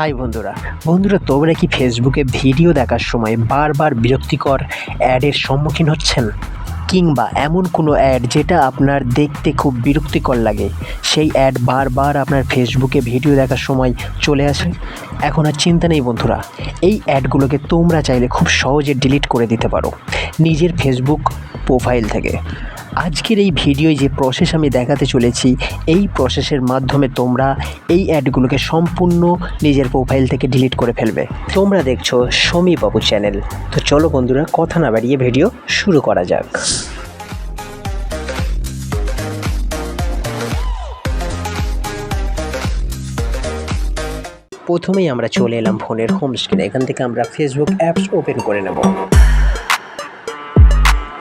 High বন্ধুরা। বন্ধুরা, তোমরা কি ফেসবুকে ভিডিও দেখার সময় বারবার বিরক্তিকর অ্যাডের সম্মুখীন হচ্ছেন? কিংবা এমন কোনো অ্যাড যেটা আপনার দেখতে খুব বিরক্তিকর লাগে? সেই অ্যাড বারবার আপনার ফেসবুকে ভিডিও দেখার সময় চলে আসে? এখন আর চিন্তা নেই বন্ধুরা, এই অ্যাডগুলোকে তোমরা চাইলে খুব সহজে ডিলিট করে দিতে পারো নিজের ফেসবুক প্রোফাইল থেকে। আজকের এই ভিডিওয় যে প্রসেস আমি দেখাতে চলেছি, এই প্রসেসের মাধ্যমে তোমরা এই অ্যাডগুলোকে সম্পূর্ণ নিজের প্রোফাইল থেকে ডিলিট করে ফেলবে। তোমরা দেখছ সমী বাবু চ্যানেল তো চলো বন্ধুরা, কথা না বাড়িয়ে ভিডিও শুরু করা যাক। প্রথমেই আমরা চলে এলাম ফোনের হোম স্ক্রিনে এখান থেকে আমরা ফেসবুক অ্যাপস ওপেন করে নেব।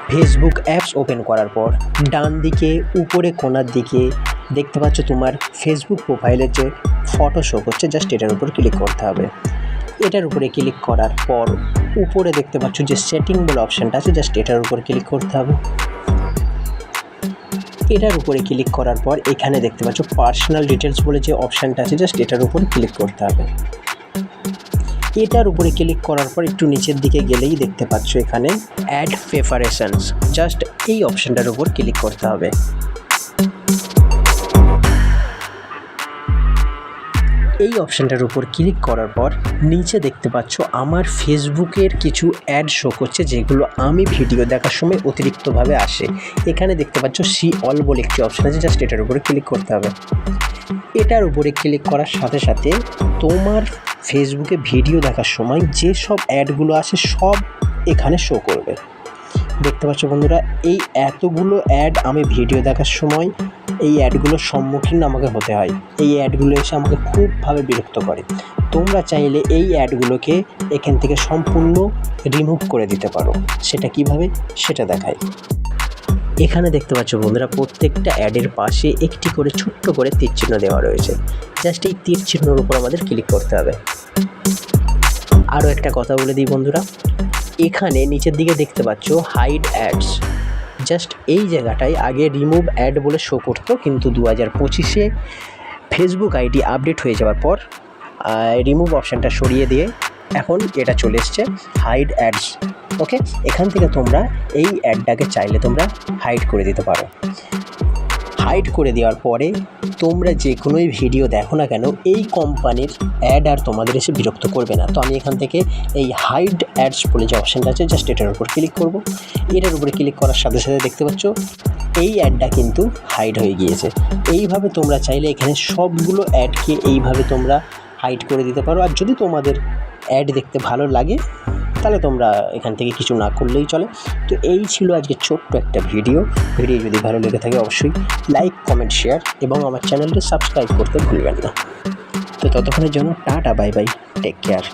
ফেসবুক অ্যাপস ওপেন করার পর, ডান দিকে, উপরে কোণার দিকে দেখতে পাচ্ছ তোমার ফেসবুক প্রোফাইলের যে ফটো শো করছে জাস্ট এটার উপর ক্লিক করতে হবে। এটার উপরে ক্লিক করার পর, উপরে দেখতে পাচ্ছ যে সেটিং বলে অপশানটা আছে জাস্ট এটার উপর ক্লিক করতে হবে। এটার উপরে ক্লিক করার পর, এখানে দেখতে পাচ্ছ পার্সোনাল ডিটেলস বলে যে অপশানটা আছে জাস্ট এটার উপর ক্লিক করতে হবে। এটার উপরে ক্লিক করার পর একটু নিচের দিকে গেলেই দেখতে পাচ্ছ এখানে অ্যাড প্রেফারেশনস জাস্ট এই অপশানটার উপর ক্লিক করতে হবে। এই অপশানটার উপর ক্লিক করার পর নিচে দেখতে পাচ্ছ আমার ফেসবুকের কিছু অ্যাড শো করছে, যেগুলো আমি ভিডিও দেখার সময় অতিরিক্তভাবে আসে। এখানে দেখতে পাচ্ছ সি অল বলে একটি অপশান আছে জাস্ট এটার উপরে ক্লিক করতে হবে। এটার উপরে ক্লিক করার সাথে সাথে তোমার ফেসবুকে ভিডিও দেখার সময় যে সব অ্যাডগুলো আসে সব এখানে শো করবে। দেখতে পাচ্ছ বন্ধুরা, এই এতগুলো অ্যাড আমি ভিডিও দেখার সময় এই অ্যাডগুলোর সম্মুখীন আমাকে হতে হয়। এই অ্যাডগুলো এসে আমাকে খুবভাবে বিরক্ত করে। তোমরা চাইলে এই অ্যাডগুলোকে এখান থেকে সম্পূর্ণ রিমুভ করে দিতে পারো। সেটা কীভাবে? সেটা দেখায় এখানে দেখতে পাচ্ছ বন্ধুরা, প্রত্যেকটা অ্যাডের পাশে একটি করে ছোট্ট করে তীর চিহ্ন দেওয়া রয়েছে। জাস্ট এই তীর চিহ্নর উপর আমাদের ক্লিক করতে হবে। আরও একটা কথা বলে দিই বন্ধুরা। এখানে নিচের দিকে দেখতে পাচ্ছ হাইড অ্যাডস জাস্ট এই জায়গাটায় আগে রিমুভ অ্যাড বলে শো করতো, কিন্তু দু হাজার পঁচিশে ফেসবুক আইডি আপডেট হয়ে যাওয়ার পর রিমুভ অপশানটা সরিয়ে দিয়ে এখন এটা চলে এসছে হাইড অ্যাডস ওকে এখান থেকে তোমরা এই অ্যাডটাকে চাইলে তোমরা হাইড করে দিতে পারো। হাইড করে দেওয়ার পরে তোমরা যে কোনোই ভিডিও দেখো না কেন, এই কোম্পানির অ্যাড আর তোমাদের এসে বিরক্ত করবে না। তো আমি এখান থেকে এই হাইড অ্যাডস বলে যে অপশানটা আছে জাস্ট এটার উপর ক্লিক করব। এটার উপরে ক্লিক করার সাথে সাথে দেখতে পাচ্ছ, এই অ্যাডটা কিন্তু হাইড হয়ে গিয়েছে। এইভাবে তোমরা চাইলে এখানে সবগুলো অ্যাডকে এইভাবে তোমরা হাইড করে দিতে পারো। আর যদি তোমাদের অ্যাড দেখতে ভালো লাগে তাহলে তোমরা এখান থেকে কিছু না করলেই চলে। তো এই ছিল আজকে ছোট্ট একটা ভিডিও। ভিডিও যদি ভালো লেগে থাকে অবশ্যই লাইক কমেন্ট শেয়ার এবং আমার চ্যানেলটি সাবস্ক্রাইব করতে ভুলবেন না। তো ততক্ষণের জন্য tata bye bye take care